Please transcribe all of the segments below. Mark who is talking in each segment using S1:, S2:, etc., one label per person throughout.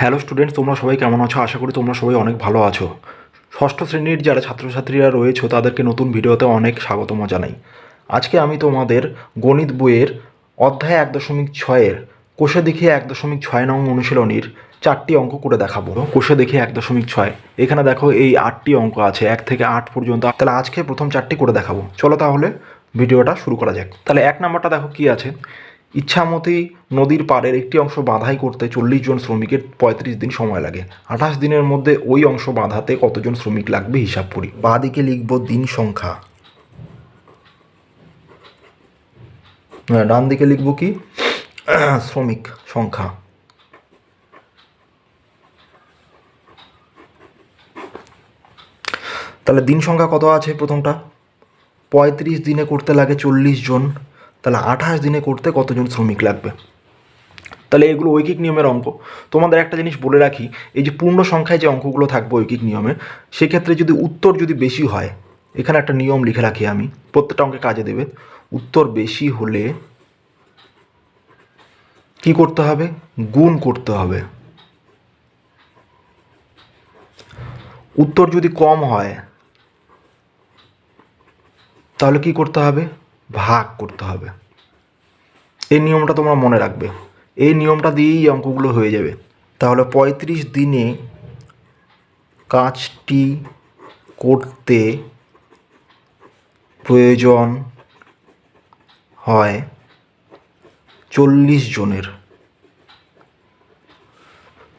S1: Hello students, তোমরা সবাই কেমন আছো? আশা করি তোমরা সবাই অনেক ভালো আছো। ষষ্ঠ শ্রেণির যারা ছাত্রছাত্রীরা রয়েছে, তাদেরকে নতুন ভিডিওতে অনেক স্বাগতম জানাই। আজকে আমি তোমাদের গণিত বইয়ের অধ্যায় এক দশমিক ছয়ের কোষে দেখিয়ে এক দশমিক ছয় নং অনুশীলনীর চারটি অঙ্ক করে দেখাবো। কোষে দেখিয়ে এক দশমিক ছয়, এখানে দেখো এই আটটি অঙ্ক আছে, এক থেকে আট পর্যন্ত। তাহলে আজকে প্রথম চারটি করে দেখাবো। চলো তাহলে ভিডিওটা শুরু করা যাক। তাহলে এক নাম্বারটা দেখো কি আছে? ইচ্ছামতি নদীর পাড়ের একটি অংশ বাঁধাই করতে চল্লিশ জন শ্রমিকের পঁয়ত্রিশ দিন সময় লাগে। আঠাশ দিনের মধ্যে ওই অংশ বাঁধাতে কতজন শ্রমিক লাগবে হিসাব করি। বাদিকে লিখব দিন সংখ্যা। হ্যাঁ, ডান দিকে লিখব কি? শ্রমিক সংখ্যা। তাহলে দিন সংখ্যা কত আছে প্রথমটা? পঁয়ত্রিশ দিনে করতে লাগে চল্লিশ জন। তাহলে আঠাশ দিনে করতে কতজন শ্রমিক লাগবে? তাহলে এগুলো ঐকিক নিয়মের অঙ্ক। তোমাদের একটা জিনিস বলে রাখি, এই যে পূর্ণ সংখ্যায় যে অঙ্কগুলো থাকবে ঐকিক নিয়মে, সেক্ষেত্রে যদি উত্তর যদি বেশি হয়, এখানে একটা নিয়ম লিখে রাখি আমি, প্রত্যেকটা অঙ্কে কাজে দেবে, উত্তর বেশি হলে কি করতে হবে? গুণ করতে হবে। উত্তর যদি কম হয়, তাহলে কি করতে হবে? ভাগ করতে হবে। এই নিয়মটা তোমরা মনে রাখবে। এই নিয়মটা দিয়েই অঙ্কগুলো হয়ে যাবে। তাহলে পঁয়ত্রিশ দিনে কাজটি করতে প্রয়োজন হয় চল্লিশ জনের।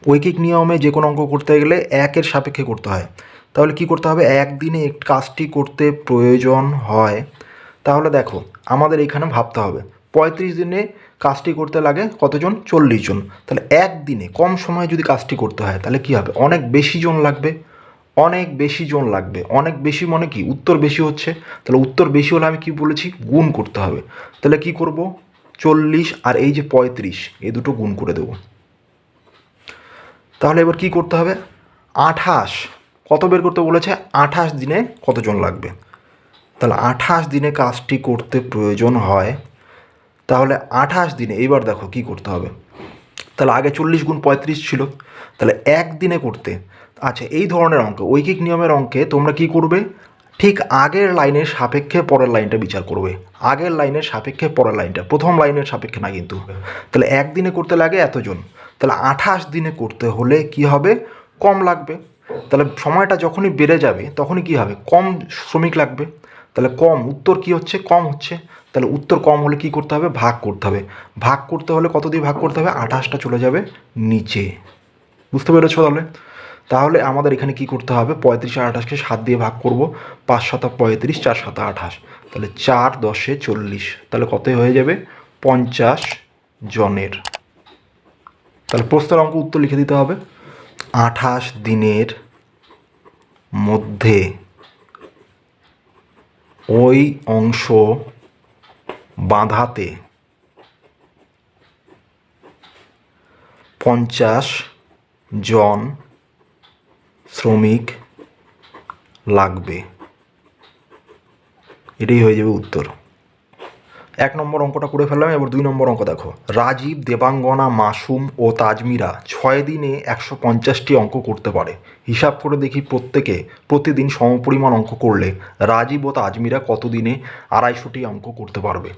S1: ঐকিক নিয়মে যে কোনো অঙ্ক করতে গেলে একের সাপেক্ষে করতে হয়। তাহলে কি করতে হবে? একদিনে কাজটি করতে প্রয়োজন হয় তাহলে দেখো, আমাদের এখানে ভাবতে হবে, পঁয়ত্রিশ দিনে কাজটি করতে লাগে কতজন? চল্লিশ জন। তাহলে একদিনে কম সময়ে যদি কাজটি করতে হয়, তাহলে কি হবে? অনেক বেশি জন লাগবে, অনেক বেশি জন লাগবে। অনেক বেশি মানে কি? উত্তর বেশি হচ্ছে। তাহলে উত্তর বেশি হলে আমি কি বলেছি? গুণ করতে হবে। তাহলে কি করব? চল্লিশ আর এই যে পঁয়ত্রিশ, এই দুটো গুণ করে দেবো। তাহলে এবার কি করতে হবে? আঠাশ। কত বের করতে বলেছে? আঠাশ দিনে কতজন লাগবে? তাহলে আঠাশ দিনে কাজটি করতে প্রয়োজন হয়, তাহলে আঠাশ দিনে, এইবার দেখো কি করতে হবে। তাহলে আগে চল্লিশ গুণ পঁয়ত্রিশ ছিল, তাহলে একদিনে করতে। আচ্ছা এই ধরনের অঙ্ক, ঐকিক নিয়মের অঙ্কে তোমরা কি করবে? ঠিক আগের লাইনের সাপেক্ষে পরের লাইনটা বিচার করবে। আগের লাইনের সাপেক্ষে পরের লাইনটা, প্রথম লাইনের সাপেক্ষে না কিন্তু। তাহলে একদিনে করতে লাগে এতজন। তাহলে আঠাশ দিনে করতে হলে কি হবে? কম লাগবে। তাহলে সময়টা যখনই বেড়ে যাবে, তখনই কি হবে? কম শ্রমিক লাগবে। তাহলে কম, উত্তর কি হচ্ছে? কম হচ্ছে। তাহলে উত্তর কম হলে কি করতে হবে? ভাগ করতে হবে। ভাগ করতে হলে কত দিয়ে ভাগ করতে হবে? আঠাশটা চলে যাবে নিচে। বুঝতে পেরেছ তাহলে? তাহলে আমাদের এখানে কি করতে হবে? পঁয়ত্রিশ আর আঠাশকে সাত দিয়ে ভাগ করব। পাঁচ সাতা পঁয়ত্রিশ, চার সাতা আঠাশ। তাহলে চার দশে চল্লিশ। তাহলে কত হয়ে যাবে? পঞ্চাশ জনের। তাহলে প্রশ্নের অঙ্ক উত্তর লিখে দিতে হবে। আঠাশ দিনের মধ্যে। ওই অংশ বাঁধাতে পঞ্চাশ জন শ্রমিক লাগবে। এটাই হয়ে যাবে উত্তর। এক নম্বর অঙ্কটা করে ফেললাম, এবার দুই নম্বর অঙ্ক দেখো। রাজীব, দেবাঙ্গনা, মাসুম ও তাজমিরা ছয় দিনে একশো পঞ্চাশটি অঙ্ক করতে পারে। হিসাব করে দেখি প্রত্যেকে প্রতিদিন সমপরিমাণ অঙ্ক করলে রাজীব ও তাজমিরা কত দিনে আড়াইশোটি অঙ্ক করতে পারবে?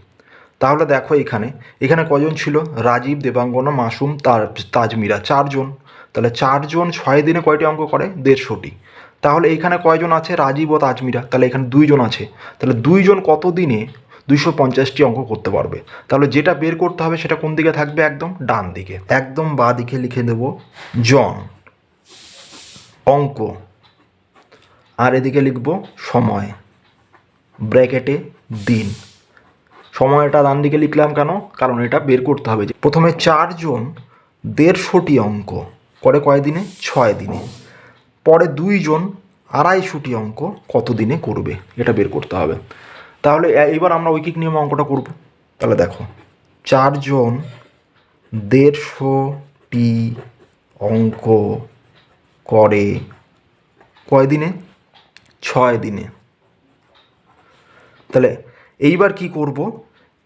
S1: তাহলে দেখো এখানে এখানে কজন ছিল? রাজীব, দেবাঙ্গনা, মাসুম, তার তাজমিরা চারজন। তাহলে চারজন ছয় দিনে কয়টি অঙ্ক করে? দেড়শোটি। তাহলে এখানে কয়জন আছে? রাজীব ও তাজমিরা। তাহলে এখানে দুইজন আছে। তাহলে দুইজন কত দিনে দুইশো পঞ্চাশটি অঙ্ক করতে পারবে। তাহলে যেটা বের করতে হবে সেটা কোন দিকে থাকবে? একদম ডান দিকে। একদম বা দিকে লিখে দেব জন অঙ্ক। আর এদিকে লিখব সময়। ব্র্যাকেটে দিন। সময়টা ডান দিকে লিখলাম কেন? কারণ এটা বের করতে হবে। যে প্রথমে চারজন দেড়শোটি অঙ্ক। করে কয় দিনে? ছয় দিনে। পরে দুইজন আড়াইশোটি অঙ্ক কত দিনে করবে? এটা বের করতে হবে। তাহলে এইবার আমরা ঐকিক নিয়মে অঙ্কটা করব। তাহলে দেখো, চারজন দেড়শোটি অঙ্ক করে কয় দিনে? ছয় দিনে। তাহলে এইবার কি করব?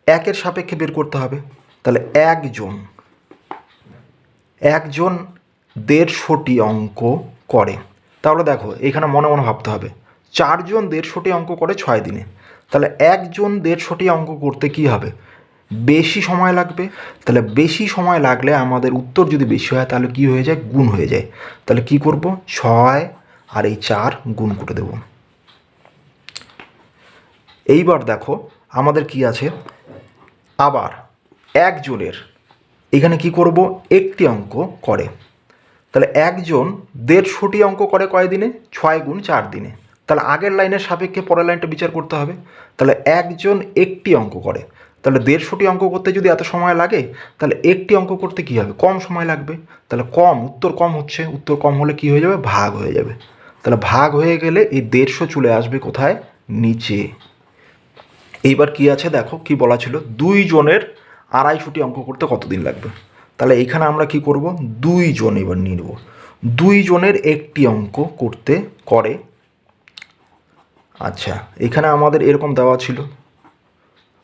S1: একের সাপেক্ষে বের করতে হবে। তাহলে একজন একজন দেড়শোটি অঙ্ক করে। তাহলে দেখো, এখানে মনে মনে ভাবতে হবে। চারজন দেড়শোটি অঙ্ক করে ছয় দিনে। তাহলে একজন দেড়শোটি অঙ্ক করতে কি হবে? বেশি সময় লাগবে? তাহলে বেশি সময় লাগলে আমাদের উত্তর যদি বেশি হয়, তাহলে কি হয়ে যায়? গুণ হয়ে যায়। তাহলে কি করব? ছয় আর এই চার গুণ করে দেব। এইবার দেখো, আমাদের কি আছে? আবার একজনের এখানে কি করব? একটি অঙ্ক করে। তাহলে একজন দেড়শোটি অঙ্ক করে কয় দিনে? ছয় গুণ চার দিনে। তাহলে আগের লাইনের সাপেক্ষে পরের লাইনটা বিচার করতে হবে। তাহলে একজন একটি অঙ্ক করে। তাহলে দেড়শোটি অঙ্ক করতে যদি এত সময় লাগে, তাহলে একটি অঙ্ক করতে কী হবে? কম সময় লাগবে। তাহলে কম, উত্তর কম হচ্ছে। উত্তর কম হলে কি হয়ে যাবে? ভাগ হয়ে যাবে। তাহলে ভাগ হয়ে গেলে এই দেড়শো চলে আসবে কোথায়? নিচে। এইবার কি আছে দেখো, কি বলা ছিল? দুই জনের আড়াইশোটি অঙ্ক করতে কতদিন লাগবে? তাহলে এখানে আমরা কি করব? দুই জন এবার নিয়ে নেব। দুই জনের একটি অঙ্ক করতে করে আচ্ছা এখানে আমাদের এরকম দেওয়া ছিল।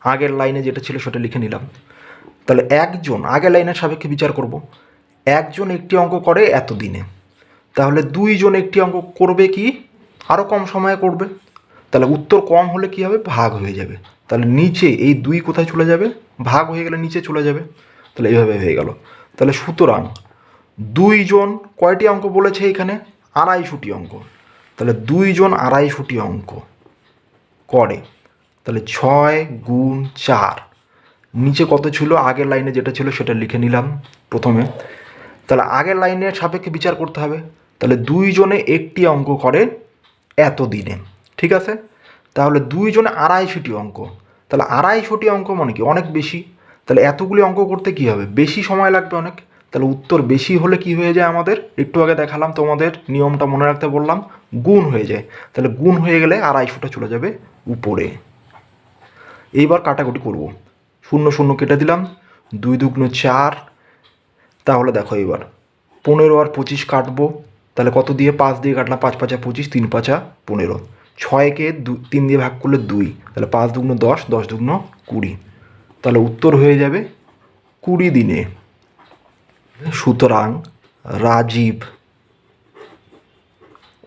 S1: আগের লাইনে যেটা ছিল সেটা লিখে নিলাম। তাহলে একজন, আগের লাইনের সাপেক্ষে বিচার করব। একজন একটি অঙ্ক করে এত দিনে তাহলে দুইজন একটি অঙ্ক করবে কি? আরও কম সময়ে করবে। তাহলে উত্তর কম হলে কি হবে? ভাগ হয়ে যাবে। তাহলে নিচে এই দুই কোথায় চলে যাবে? ভাগ হয়ে গেলে নিচে চলে যাবে। তাহলে এইভাবে হয়ে গেল। তাহলে সুতরাং দুইজন কয়টি অঙ্ক বলেছে এখানে? আড়াইশোটি অঙ্ক। তাহলে দুইজন আড়াইশোটি অঙ্ক করে। তাহলে ছয় গুণ চার। নিচে কত ছিল? আগের লাইনে যেটা ছিল সেটা লিখে নিলাম প্রথমে। তাহলে আগের লাইনের সাপেক্ষে বিচার করতে হবে। তাহলে দুইজনে একটি অঙ্ক করে এত দিনে ঠিক আছে? তাহলে দুইজনে আড়াইশোটি অঙ্ক। তাহলে আড়াইশোটি অঙ্ক মানে কি? অনেক বেশি। তাহলে এতগুলি অঙ্ক করতে কি হবে? বেশি সময় লাগবে অনেক। তাহলে উত্তর বেশি হলে কি হয়ে যায় আমাদের? একটু আগে দেখালাম তোমাদের নিয়মটা মনে রাখতে বললাম, গুণ হয়ে যায়। তাহলে গুণ হয়ে গেলে আড়াইশোটা চলে যাবে উপরে। এইবার কাটাকুটি করব। শূন্য শূন্য কেটে দিলাম, দুই দুগুণ চার। তাহলে দেখো এবার পনেরো আর পঁচিশ কাটবো। তাহলে কত দিয়ে পাঁচ দিয়ে কাটলাম? পাঁচ পাঁচা পঁচিশ, তিন পাঁচা পনেরো। ছয়কে দু তিন দিয়ে ভাগ করলে দুই। তাহলে পাঁচ দুগুণ দশ দশ দুগুণ কুড়ি। তাহলে উত্তর হয়ে যাবে কুড়ি দিনে। সুতরাং রাজীব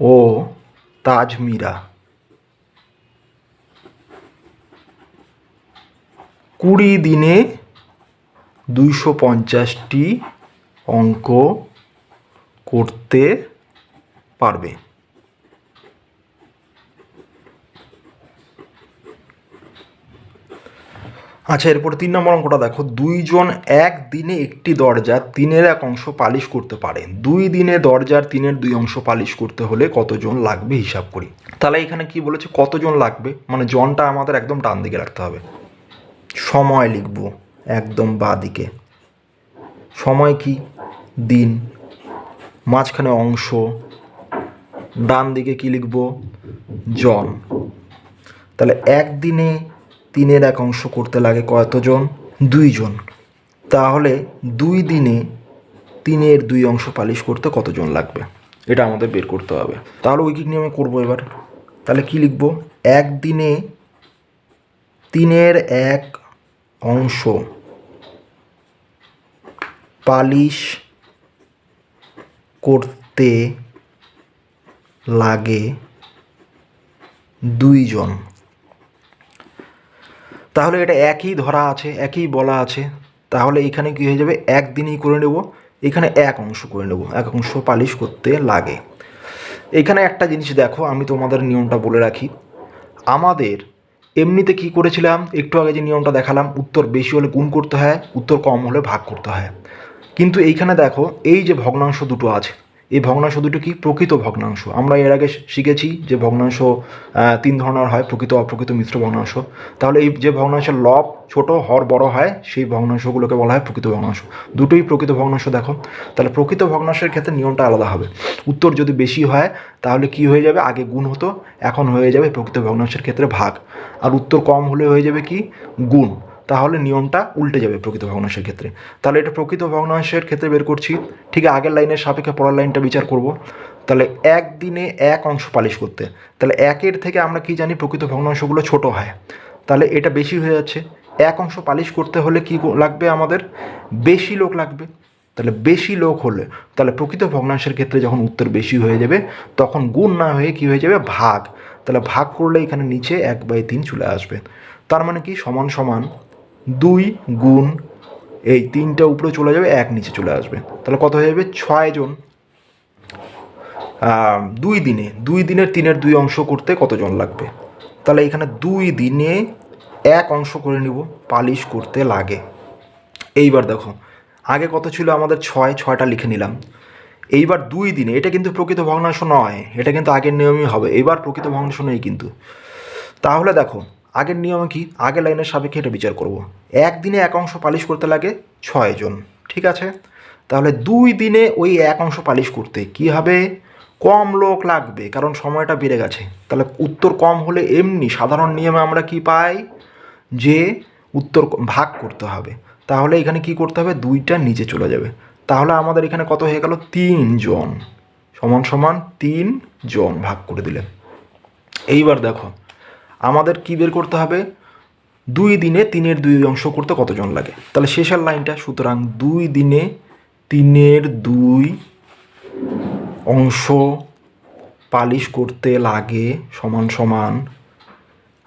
S1: ও তাজমিরা। কুড়ি দিনে দুইশো পঞ্চাশটি অঙ্ক করতে পারবে। আচ্ছা এরপর তিন নম্বর অঙ্কটা দেখো। দুইজন এক দিনে একটি দরজা তিনের এক অংশ পালিশ করতে পারে। দুই দিনে দরজার তিনের দুই অংশ পালিশ করতে হলে কতজন লাগবে হিসাব করি। তাহলে এখানে কি বলেছে? কতজন লাগবে? মানে জনটা আমাদের একদম ডান দিকে রাখতে হবে। সময় লিখব একদম বাঁ দিকে সময় কি? দিন। মাঝখানে অংশ। ডান দিকে কি লিখব? জন। তাহলে একদিনে তিনের এক অংশ করতে লাগে কতজন? দুইজন। তাহলে দুই দিনে তিনের দুই অংশ পালিশ করতে কতজন লাগবে? এটা আমাদের বের করতে হবে। তাহলে ঐকিক নিয়মে করব এবার। তাহলে কি লিখব? একদিনে তিনের এক অংশ পালিশ করতে লাগে দুইজন। তাহলে এটা একই ধরা আছে, একই বলা আছে। তাহলে এখানে কী হয়ে যাবে? একদিনই করে নেব। এখানে এক অংশ করে নেব। এক অংশ পালিশ করতে লাগে। এখানে একটা জিনিস দেখো, আমি তোমাদের নিয়মটা বলে রাখি। আমাদের এমনিতে কি করেছিলাম? একটু আগে যে নিয়মটা দেখালাম, উত্তর বেশি হলে গুণ করতে হয়, উত্তর কম হলে ভাগ করতে হয়। কিন্তু এইখানে দেখো, এই যে ভগ্নাংশ দুটো আছে এই ভগ্নাংশ দুটো কি প্রকৃত ভগ্নাংশ? আমরা এর আগে শিখেছি যে ভগ্নাংশ তিন ধরনের হয়, প্রকৃত, অপ্রকৃত, মিশ্র ভগ্নাংশ। তাহলে এই যে ভগ্নাংশের লব ছোট, হর বড় হয়, সেই ভগ্নাংশগুলোকে বলা হয় প্রকৃত ভগ্নাংশ। দুটোই প্রকৃত ভগ্নাংশ, দেখো। তাহলে প্রকৃত ভগ্নাংশের ক্ষেত্রে নিয়মটা আলাদা হবে। উত্তর যদি বেশি হয়, তাহলে কি হয়ে যাবে? আগে গুণ হতো, এখন হয়ে যাবে প্রকৃত ভগ্নাংশের ক্ষেত্রে ভাগ। আর উত্তর কম হলে হয়ে যাবে কি? গুণ। তাহলে নিয়মটা উল্টে যাবে প্রকৃত ভগ্নাংশের ক্ষেত্রে। তাহলে এটা প্রকৃত ভগ্নাংশের ক্ষেত্রে বের করছি। ঠিক আগের লাইনের সাপেক্ষে পরের লাইনটা বিচার করব। তাহলে এক দিনে এক অংশ পালিশ করতে। তাহলে একের থেকে আমরা কি জানি প্রকৃত ভগ্নাংশগুলো ছোট হয়। তাহলে এটা বেশি হয়ে যাচ্ছে। এক অংশ পালিশ করতে হলে কি লাগবে আমাদের? বেশি লোক লাগবে। তাহলে বেশি লোক হলে, তাহলে প্রকৃত ভগ্নাংশের ক্ষেত্রে যখন উত্তর বেশি হয়ে যাবে, তখন গুণ না হয়ে কি হয়ে যাবে? ভাগ। তাহলে ভাগ করলে এখানে নিচে এক বাই তিন চলে আসবে। তার মানে কি? সমান সমান দুই গুণ, এই তিনটা উপরে চলে যাবে, এক নিচে চলে আসবে। তাহলে কত হয়ে যাবে? ছয় জন। দুই দিনে, দুই দিনের তিনের দুই অংশ করতে কতজন লাগবে? তাহলে এখানে দুই দিনে এক অংশ করে নিব, পালিশ করতে লাগে। এইবার দেখো, আগে কত ছিল আমাদের ছয়, ছয়টা লিখে নিলাম। এইবার দুই দিনে, এটা কিন্তু প্রকৃত ভগ্নাংশ নয়, এটা কিন্তু আগের নিয়মই হবে। এবার প্রকৃত ভগ্নাংশ নেই কিন্তু। তাহলে দেখো আগের নিয়মে কি? আগের লাইনের সাপেক্ষে এটা বিচার করব। একদিনে এক অংশ পালিশ করতে লাগে ছয় জন, ঠিক আছে? তাহলে দুই দিনে ওই এক অংশ পালিশ করতে কি হবে? কম লোক লাগবে, কারণ সময়টা বেড়ে গেছে। তাহলে উত্তর কম হলে এমনি সাধারণ নিয়মে আমরা কি পাই? যে উত্তর ভাগ করতে হবে। তাহলে এখানে কি করতে হবে? দুইটা নিচে চলে যাবে। তাহলে আমাদের এখানে কত হয়ে গেল? তিন জন। সমান সমান তিন জন ভাগ করে দিলে। এইবার দেখো আমাদের কি বের করতে হবে? দুই দিনে তিনের দুই অংশ করতে কতজন লাগে? তাহলে শেষের লাইনটা, সুতরাং দুই দিনে তিনের দুই অংশ পালিশ করতে লাগে সমান সমান,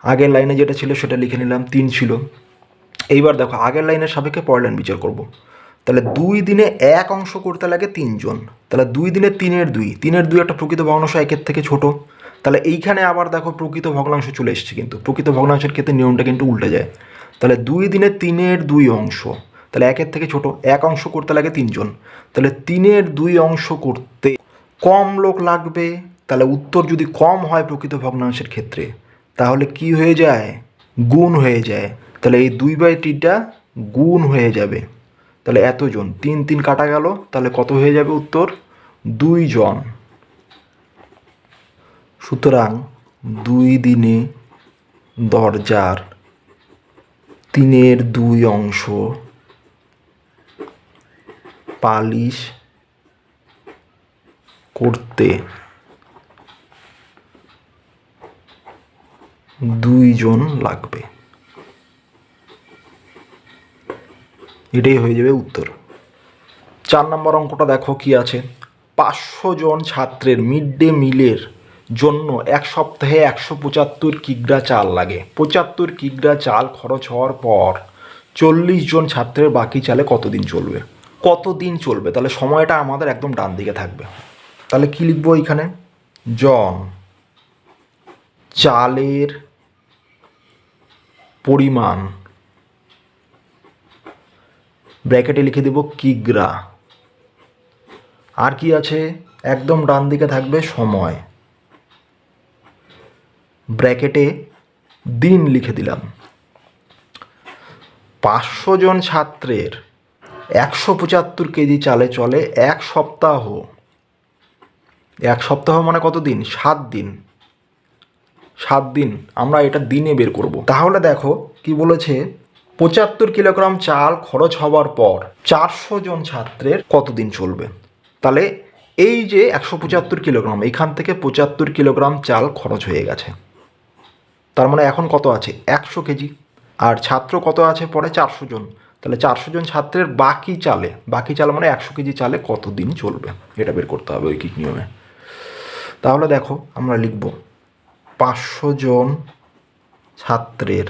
S1: আগের লাইনে যেটা ছিল সেটা লিখে নিলাম তিন ছিল। এইবার দেখো, আগের লাইনের সাপেক্ষে পরের লাইন বিচার করব। তাহলে দুই দিনে এক অংশ করতে লাগে তিনজন। তাহলে দুই দিনে তিনের দুই তিনের দুই একটা প্রকৃত ভগ্নাংশ একের থেকে ছোট। তাহলে এইখানে আবার দেখো প্রকৃত ভগ্নাংশ চলে এসেছে কিন্তু। প্রকৃত ভগ্নাংশের ক্ষেত্রে নিয়মটা কিন্তু উল্টে যায়। তাহলে দুই দিনে তিনের দুই অংশ, তাহলে একের থেকে ছোট, এক অংশ করতে লাগে তিনজন। তাহলে তিনের দুই অংশ করতে কম লোক লাগবে, তাহলে উত্তর যদি কম হয় প্রকৃত ভগ্নাংশের ক্ষেত্রে, তাহলে কি হয়ে যায়? গুণ হয়ে যায়। তাহলে এই দুই বাই তিনটা গুণ হয়ে যাবে। তাহলে এতজন, তিন তিন কাটা গেল, তাহলে কত হয়ে যাবে উত্তর? দুই জন সুতরাং দুই দিনে দরজার তিনের দুই অংশ, পালিশ করতে দুইজন লাগবে। এটাই হয়ে যাবে উত্তর। চার নম্বর অঙ্কটা দেখো কি আছে। পাঁচশো জন ছাত্রের মিড ডে মিলের জন্য এক সপ্তাহে একশো পঁচাত্তর কিগ্রা চাল লাগে। পঁচাত্তর কিগ্রা চাল খরচ হওয়ার পর চল্লিশ জন ছাত্রের বাকি চালে কতদিন চলবে? কতদিন চলবে? তাহলে সময়টা আমাদের একদম ডান দিকে থাকবে। তাহলে কি লিখব এখানে জন চালের পরিমাণ ব্র্যাকেটে লিখে দেব কিগ্রা। আর কি আছে? একদম ডান দিকে থাকবে সময়। ব্র্যাকেটে দিন লিখে দিলাম। পাঁচশো জন ছাত্রের একশো পঁচাত্তর কেজি চালে চলে এক সপ্তাহ। এক সপ্তাহ মানে কত দিন? সাত দিন। সাত দিন। আমরা এটা দিনে বের করব। তাহলে দেখো কি বলেছে, পঁচাত্তর কিলোগ্রাম চাল খরচ হওয়ার পর চারশো জন ছাত্রের কতদিন চলবে? তাহলে এই যে একশো পঁচাত্তর কিলোগ্রাম, এখান থেকে পঁচাত্তর কিলোগ্রাম চাল খরচ হয়ে গেছে। তার মানে এখন কত আছে? একশো কেজি। আর ছাত্র কত আছে পরে? চারশো জন। তাহলে চারশো জন ছাত্রের বাকি চালে, বাকি চাল মানে একশো কেজি চালে কতদিন চলবে? এটা বের করতে হবে ঐকিক নিয়মে। তাহলে দেখো, আমরা লিখব পাঁচশো জন ছাত্রের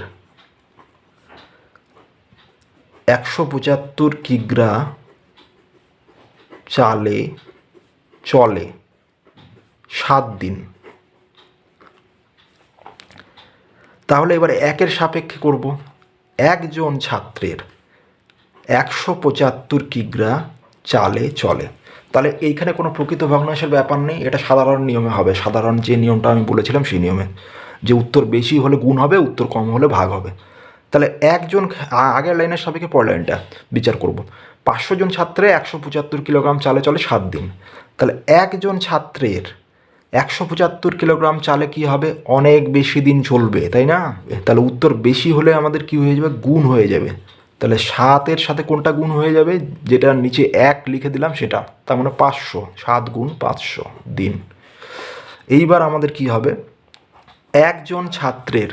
S1: একশো পঁচাত্তর কিগ্রা চালে চলে সাত দিন। তাহলে এবার একের সাপেক্ষে করব। একজন ছাত্রের একশো পঁচাত্তর কিগ্রা চালে চলে। তাহলে এইখানে কোনো প্রকৃত ভগ্নাংশের ব্যাপার নেই, এটা সাধারণ নিয়মে হবে। সাধারণ যে নিয়মটা আমি বলেছিলাম সেই নিয়মে। যে উত্তর বেশি হলে গুণ হবে, উত্তর কম হলে ভাগ হবে। তাহলে একজন আগের লাইনের সাপেক্ষে পরের লাইনটা বিচার করব। পাঁচশো জন ছাত্রে একশো পঁচাত্তর কিলোগ্রাম চালে চলে সাত দিন। তাহলে একজন ছাত্রের একশো পঁচাত্তর কিলোগ্রাম চালে কি হবে? অনেক বেশি দিন চলবে, তাই না? তাহলে উত্তর বেশি হলে আমাদের কি হয়ে যাবে? গুণ হয়ে যাবে। তাহলে সাতের সাথে কোনটা গুণ হয়ে যাবে? যেটা নিচে এক লিখে দিলাম সেটা, তার মানে পাঁচশো। সাত গুণ পাঁচশো দিন। এইবার আমাদের কি হবে? একজন ছাত্রের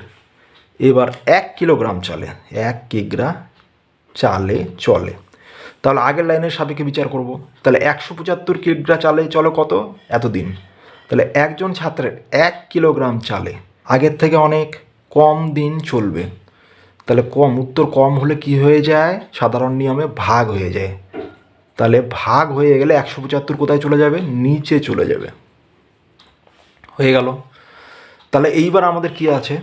S1: এবার এক কিলোগ্রাম চালে, এক কিগ্রা চালে চলে। তাহলে আগের লাইনের সাপেক্ষে বিচার করব। তাহলে একশো পঁচাত্তর কিলোগ্রাম চালে চলে কত? এতদিন। তাহলে একজন ছাত্রের এক কিলোগ্রাম চালে আগের থেকে অনেক কম দিন চলবে। তাহলে কম, উত্তর কম হলে কি হয়ে যায়? সাধারণ নিয়মে ভাগ হয়ে যায়। তাহলে ভাগ হয়ে গেলে একশো পঁচাত্তর কোথায় চলে যাবে? নিচে চলে যাবে। হয়ে গেল। তাহলে এইবার আমাদের কি আছে?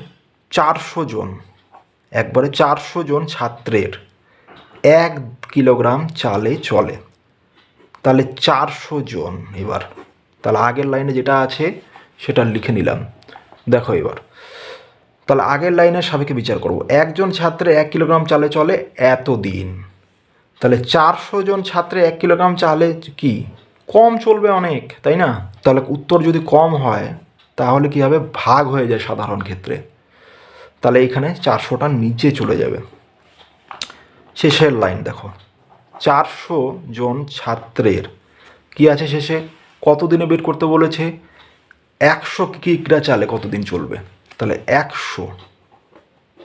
S1: চারশো জন। একবারে চারশো জন ছাত্রের এক কিলোগ্রাম চালে চলে। তাহলে চারশো জন এবার। তাহলে আগের লাইনে যেটা আছে, সেটা লিখে নিলাম। দেখো এবার। তাহলে আগের লাইনের সাপেক্ষে বিচার করব। একজন ছাত্রে এক কিলোগ্রাম চালে চলে এত দিন তাহলে চারশো জন ছাত্রে এক কিলোগ্রাম চালে কি? কম চলবে অনেক, তাই না? তাহলে উত্তর যদি কম হয়, তাহলে কি হবে? ভাগ হয়ে যায় সাধারণ ক্ষেত্রে। তাহলে এখানে চারশোটা নিচে চলে যাবে। শেষের লাইন দেখো। চারশো জন ছাত্রের। কি আছে শেষে? কতদিনে বের করতে বলেছে? একশো কিগ্রা চালে কতদিন চলবে? তাহলে একশো।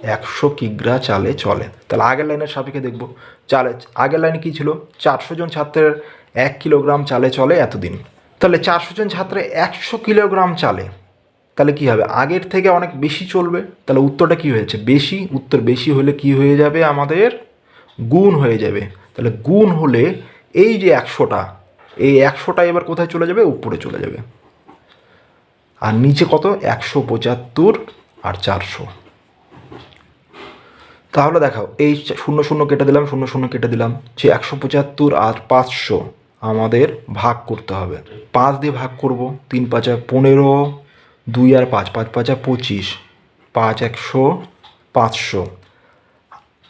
S1: একশো কিগ্রা চালে চলে। তাহলে আগের লাইনের সাপেক্ষে দেখব। চালে, আগের লাইনে কী ছিল? চারশো জন ছাত্রের এক কিলোগ্রাম চালে চলে এতদিন। তাহলে চারশো জন ছাত্রে একশো কিলোগ্রাম চালে, তাহলে কী হবে? আগের থেকে অনেক বেশি চলবে? তাহলে উত্তরটা কী হয়েছে? বেশি। উত্তর বেশি হলে কি হয়ে যাবে? আমাদের গুণ হয়ে যাবে। তাহলে গুণ হলে এই যে একশোটা এই একশোটা এবার কোথায় চলে যাবে? উপরে চলে যাবে। আর নিচে কত? একশো পঁচাত্তর আর চারশো। তাহলে দেখাও, এই শূন্য শূন্য কেটে দিলাম, শূন্য শূন্য কেটে দিলাম। সে একশো পঁচাত্তর আর পাঁচশো আমাদের ভাগ করতে হবে। পাঁচ দিয়ে ভাগ করব, তিন পাঁচা পনেরো, দুই আর পাঁচ পাঁচ পাঁচা পঁচিশ, পাঁচ একশো পাঁচশো।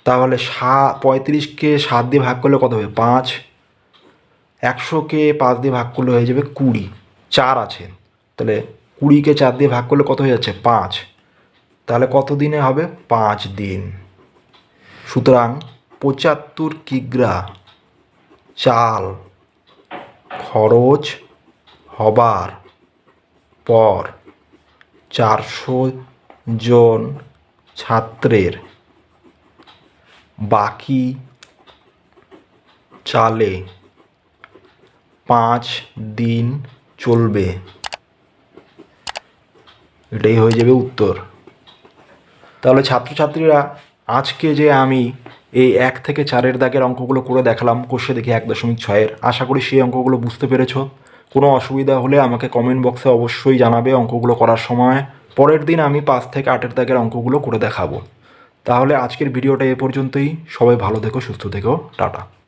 S1: তাহলে সা, পঁয়ত্রিশকে সাত দিয়ে ভাগ করলে কত হবে? পাঁচ একশোকে পাঁচ দিয়ে ভাগ করলে হয়ে যাবে কুড়ি, চার আছে। তাহলে কুড়িকে চার দিয়ে ভাগ করলে কত হয়ে যাচ্ছে? পাঁচ। তাহলে কত দিনে হবে? পাঁচ দিন। সুতরাং পঁচাত্তর কিগ্রা, চাল, খরচ হবার পর চারশো জন ছাত্রের বাকি চালে পাঁচ দিন চলবে। এটাই হয়ে যাবে উত্তর। তাহলে ছাত্রছাত্রীরা, আজকে যে আমি এই এক থেকে চারের দাগের অঙ্কগুলো করে দেখালাম, কোষে দেখি এক দশমিক ছয়ের। আশা করি সেই অঙ্কগুলো বুঝতে পেরেছ। কোনো অসুবিধা হলে আমাকে কমেন্ট বক্সে অবশ্যই জানাবে অঙ্কগুলো করার সময়। পরের দিন আমি পাঁচ থেকে আটের দাগের অঙ্কগুলো করে দেখাবো। তাহলে আজকের ভিডিওটা এ পর্যন্তই। সবাই ভালো থেকো, সুস্থ থেকো। টাটা।